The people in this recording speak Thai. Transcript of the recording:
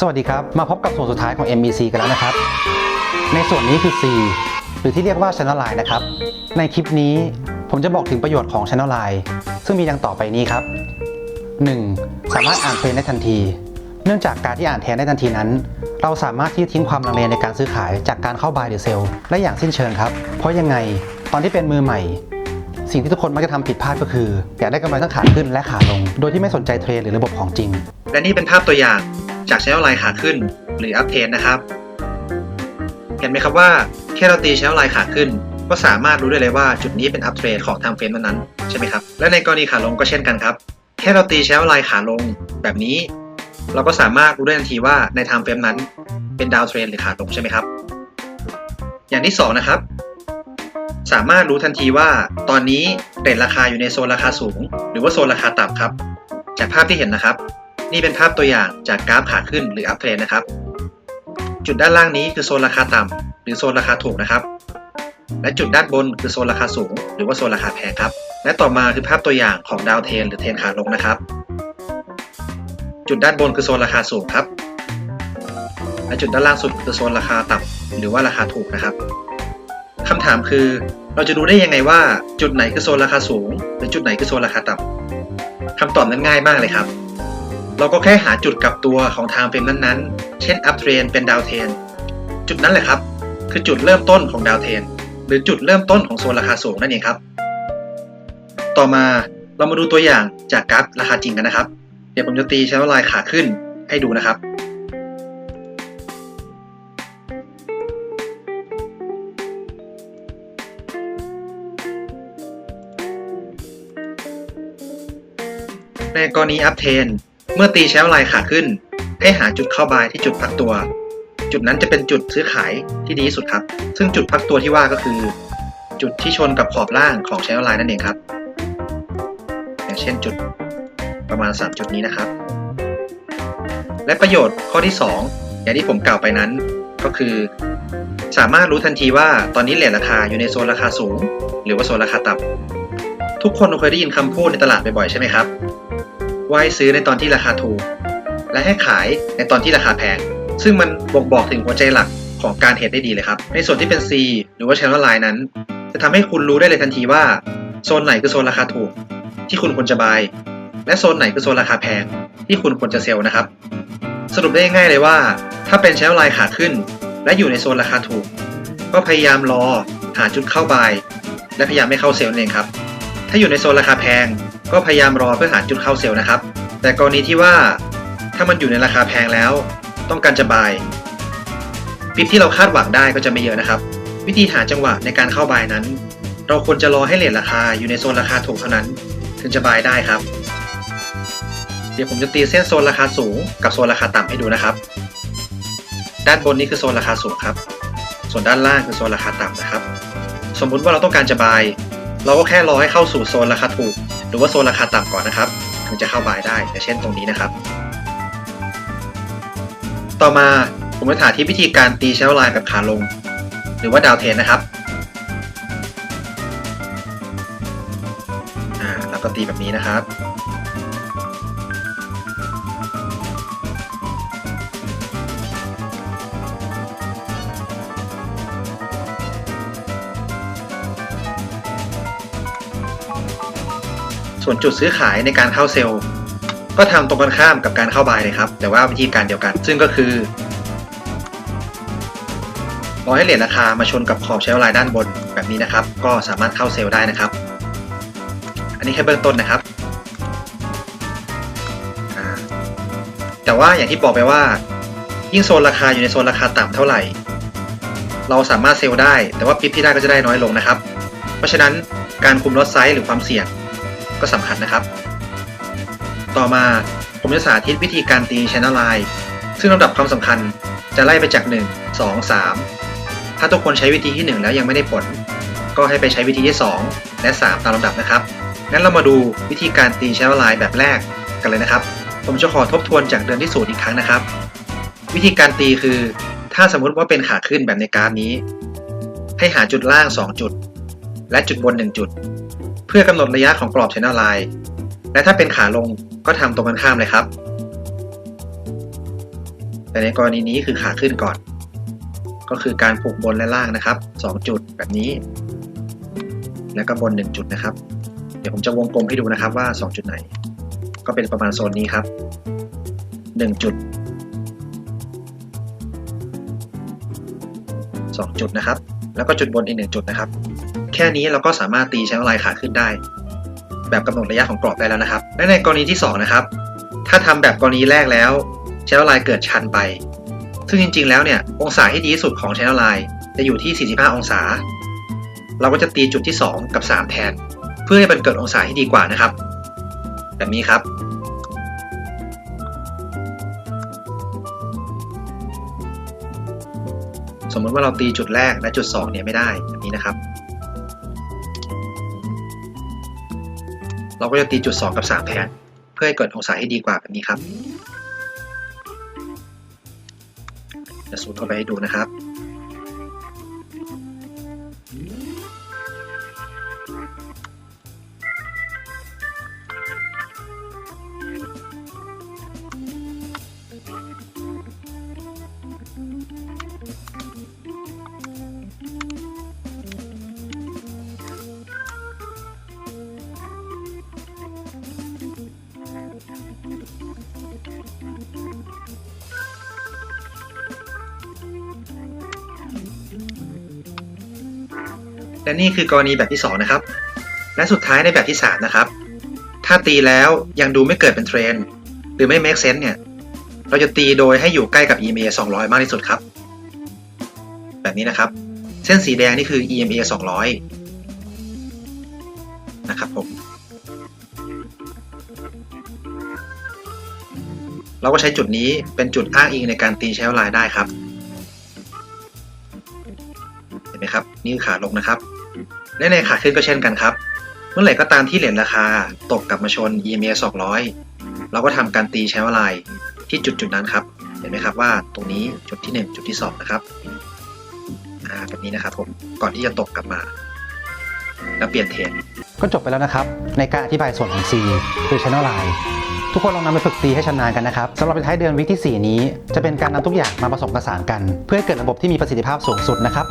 สวัสดีครับ มาพบกับส่วนสุดท้ายของ MEC กันแล้วนะครับ ในส่วนนี้คือ C หรือที่เรียกว่า Channel Line นะครับ ในคลิปนี้ผมจะบอกถึงประโยชน์ของ Channel Line ซึ่งมีดังต่อไปนี้ครับ 1. สามารถอ่านเทรนได้ทันที เนื่องจากการที่อ่านเทนได้ทันทีนั้น เราสามารถที่จะทิ้งความลังเลในการซื้อขายจากการเข้า buy หรือ sell ได้อย่างสิ้นเชิงครับ เพราะยังไงตอนที่เป็นมือใหม่ สิ่งที่ทุกคนมักจะทำผิดพลาดก็คืออยากได้กำไรทั้งขาขึ้นและขาลง โดยที่ไม่สนใจเทรนด์หรือระบบของจริง และนี่เป็นภาพตัวอย่าง จาก Channel Line ขาขึ้น หรือ Up Trend นะครับ เห็นไหมครับว่าแค่เราตี Channel Line ขาขึ้น ก็สามารถรู้ได้เลยว่าจุดนี้เป็น Up Trend ของ Time Frame นั้นๆใช่ไหมครับ และในกรณีขาลงก็เช่นกันครับ แค่เราตี Channel Line ขาลงแบบนี้ เราก็สามารถรู้ได้ทันทีว่าใน Time Frame นั้น เป็น Down Trend หรือขาลงใช่ไหมครับ อย่างที่สองนะครับสามารถรู้ทันทีว่าตอนนี้เรทราคาอยู่ในโซนราคาสูง หรือว่าโซนราคาต่ำครับ จากภาพที่เห็นนะครับ นี่เป็นภาพตัวอย่างจากกราฟขาขึ้นหรืออัพเทรนนะครับ จุดด้านล่างนี้คือโซนราคาต่ำหรือโซนราคาถูกนะครับ และจุดด้านบนคือโซนราคาสูง หรือว่าโซนราคาแพงครับ และต่อมาคือภาพตัวอย่างของดาวเทนหรือเทนขาลงนะครับ จุดด้านบนคือโซนราคาสูงครับ และจุดด้านล่างสุดคือโซนราคาต่ำหรือว่าราคาถูกนะครับคำถามคือเราจะรู้ได้ยังไงว่าจุดไหนคือโซนราคาสูง หรือจุดไหนคือโซนราคาต่ำคำตอบนั้นง่ายมากเลยครับ เราก็แค่หาจุดกลับตัวของทางเฟรมนั้นๆ เช่น up trend เป็น down trend จุดนั้นแหละครับ คือจุดเริ่มต้นของ down trend หรือจุดเริ่มต้นของโซนราคาสูงนั่นเองครับ ต่อมาเรามาดูตัวอย่างจากกราฟราคาจริงกันนะครับ เดี๋ยวผมจะตีชั้นลายขาขึ้นให้ดูนะครับ ในกรณีอัพเทน เมื่อตีแชลลน์ขาขึ้น ให้หาจุดเข้าบายที่จุดพักตัว จุดนั้นจะเป็นจุดซื้อขายที่ดีที่สุดครับ ซึ่งจุดพักตัวที่ว่าก็คือ จุดที่ชนกับขอบล่างของแชลไลน์นั่นเองครับ อย่างเช่นจุดประมาณ 3 จุดนี้นะครับ และประโยชน์ข้อที่ 2 อย่างที่ผมกล่าวไปนั้นก็คือ สามารถรู้ทันทีว่าตอนนี้เหรียญราคาอยู่ในโซนราคาสูง หรือว่าโซนราคาต่ำทุกคนเคยได้ยินคำพูดในตลาดบ่อยๆใช่ไหมครับ ว่าให้ซื้อในตอนที่ราคาถูก และให้ขายในตอนที่ราคาแพง ซึ่งมันบ่งบอกถึงหัวใจหลักของการเทรดได้ดีเลยครับ ในส่วนที่เป็น C หรือว่า Channel Line นั้น จะทำให้คุณรู้ได้เลยทันทีว่า โซนไหนคือโซนราคาถูก ที่คุณควรจะบาย และโซนไหนคือโซนราคาแพง ที่คุณควรจะเซลล์นะครับ สรุปได้ง่ายเลยว่า ถ้าเป็น Channel Line ขาขึ้น และอยู่ในโซนราคาถูก ก็พยายามรอหาจุดเข้าบาย และพยายามไม่เข้าเซลล์เองครับ ถ้าอยู่ในโซนราคาแพง ก็พยายามรอเพื่อหาจุดเข้าเซลล์นะครับ แต่กรณีที่ว่าถ้ามันอยู่ในราคาแพงแล้ว ต้องการจะบายปิดที่เราคาดหวังได้ก็จะไม่เยอะนะครับ วิธีหาจังหวะในการเข้าบายนั้น เราควรจะรอให้เลทราคาอยู่ในโซนราคาถูกเท่านั้น ถึงจะบายได้ครับ เดี๋ยวผมจะตีเส้นโซนราคาสูงกับโซนราคาต่ำให้ดูนะครับ ด้านบนนี้คือโซนราคาสูงครับ ส่วนด้านล่างคือโซนราคาต่ำนะครับ สมมุติว่าเราต้องการจะบาย เราก็แค่รอให้เข้าสู่โซนราคาถูก หรือว่าโซนราคาต่ำก่อนนะครับ ถึงจะเข้าบายได้อย่างเช่นตรงนี้นะครับ ต่อมาผมจะถาที่วิธีการตีเชลไลน์แบบขาลง หรือว่าดาวเทนนะครับอ่าแล้วก็ตีแบบนี้นะครับ ส่วนจุดซื้อขายในการเข้าเซลล์ก็ทำตรงกันข้ามกับการเข้าบายเลยครับ แต่ว่าวิธีการเดียวกัน ซึ่งก็คือรอให้เหรียญราคามาชนกับขอบเชลล์ไลน์ด้านบนแบบนี้นะครับ ก็สามารถเข้าเซลล์ได้นะครับ อันนี้แค่เบื้องต้นนะครับ แต่ว่าอย่างที่บอกไปว่า ยิ่งโซนราคาอยู่ในโซนราคาต่ำเท่าไหร่ เราสามารถเซลล์ได้ แต่ว่าปิปที่ได้ก็จะได้น้อยลงนะครับ เพราะฉะนั้นการคุมลดไซส์หรือความเสี่ยง ก็สำคัญนะครับ ต่อมาผมจะสาธิตวิธีการตี Channel Line ซึ่งลำดับความสำคัญจะไล่ไปจาก 1 2 3 ถ้าทุกคนใช้วิธีที่ 1 แล้วยังไม่ได้ผล ก็ให้ไปใช้วิธีที่ 2 และ 3 ตามลำดับนะครับ งั้นเรามาดูวิธีการตี Channel Line แบบแรกกันเลยนะครับ ผมจะขอทบทวนจากเดือนที่ศูนย์อีกครั้งนะครับ วิธีการตีคือ ถ้าสมมุติว่าเป็นขาขึ้นแบบในกาฟนี้ ให้หาจุดล่าง 2 จุด และจุดบน 1 จุด เพื่อกำหนดระยะของกรอบ Channel Line และถ้าเป็นขาลงก็ทำตรงกันข้ามเลยครับ แต่ในกรณีนี้คือขาขึ้นก่อน ก็คือการผูกบนและล่างนะครับ 2 จุดแบบนี้ แล้วก็บน 1 จุดนะครับ เดี๋ยวผมจะวงกลมให้ดูนะครับว่า 2 จุดไหน ก็เป็นประมาณโซนนี้ครับ 1 จุด 2 จุดนะครับ แล้วก็จุดบนอีก 1 จุดนะครับ แค่นี้เราก็สามารถตีใช้ลายขาขึ้นได้ แบบกำหนดระยะของกรอบได้แล้วนะครับ และในกรณีที่ 2 นะครับ ถ้าทำแบบกรณีแรกแล้ว channel line เกิดชันไป ซึ่งจริง ๆ แล้วเนี่ยองศาที่ดีที่สุดของ channel line จะอยู่ที่ 45 องศา เราก็จะตีจุดที่ 2 กับ 3 แทน เพื่อให้มันเกิดองศาที่ดีกว่านะครับ แบบนี้ครับสมมติว่าเราตีจุดแรกและจุด 2 เนี่ยไม่ได้แบบนี้นะครับ เราก็จะตีจุด 2 กับ 3 แทน เพื่อให้เกิดองศาให้ดีกว่าแบบนี้ครับจะซูมเข้าไปให้ดูนะครับ และนี่คือกรณีแบบที่ 2 นะครับ และสุดท้ายในแบบที่ 3 นะครับ ถ้าตีแล้วยังดูไม่เกิดเป็นเทรนหรือไม่ make sense เนี่ย เราจะตีโดยให้อยู่ใกล้กับ EMA 200 มากที่สุดครับ แบบนี้นะครับ เส้นสีแดงนี่คือ EMA 200 นะครับผม เราก็ใช้จุดนี้เป็นจุดอ้างอิงในการตีใช้ลายได้ครับ เห็นไหมครับ นี่คือขาลงนะครับ และในขาขึ้นก็เช่นกันครับ เมื่อไหร่ก็ตามที่เหรียญราคาตกกลับมาชน EMA 200 เราก็ทำการตีใช้ลายที่จุดจุดนั้นครับ เห็นไหมครับว่าตรงนี้จุดที่ 1 จุดที่ 2 นะครับแบบนี้นะครับผมก่อนที่จะตกกลับมา แล้วเปลี่ยนเทรนก็จบไปแล้วนะครับ ในการอธิบายส่วนของ C คือ Channel Line ทุกคนลองนำไปฝึกตีให้ชำนาญกันนะครับสำหรับในท้ายเดือนวิกที่ 4 นี้ จะเป็นการนำทุกอย่างมาผสมผสานกัน เพื่อให้เกิดระบบที่มีประสิทธิภาพสูงสุดนะครับ